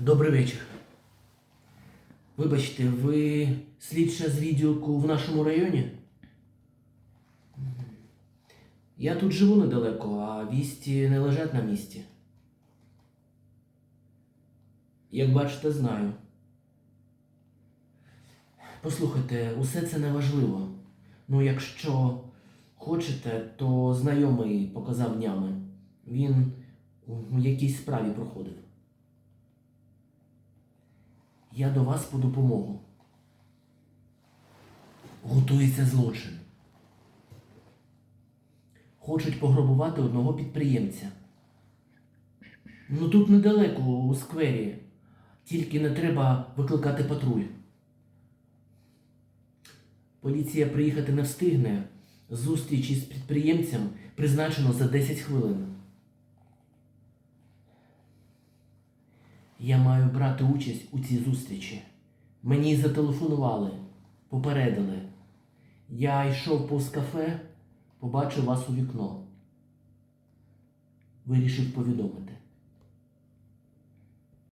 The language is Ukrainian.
Добрий вечір. Вибачте, ви слідча з відділку в нашому районі? Я тут живу недалеко, а вісті не лежать на місці. Як бачите, знаю. Послухайте, усе це не важливо. Ну, якщо хочете, то знайомий показав днями. Він у якійсь справі проходив. Я до вас по допомогу. Готується злочин. Хочуть пограбувати одного підприємця. Ну тут недалеко, у сквері. Тільки не треба викликати патруль. Поліція приїхати не встигне. Зустріч із підприємцем призначено за 10 хвилин. Я маю брати участь у цій зустрічі. Мені зателефонували, попередили. Я йшов повз кафе, побачив вас у вікно. Вирішив повідомити.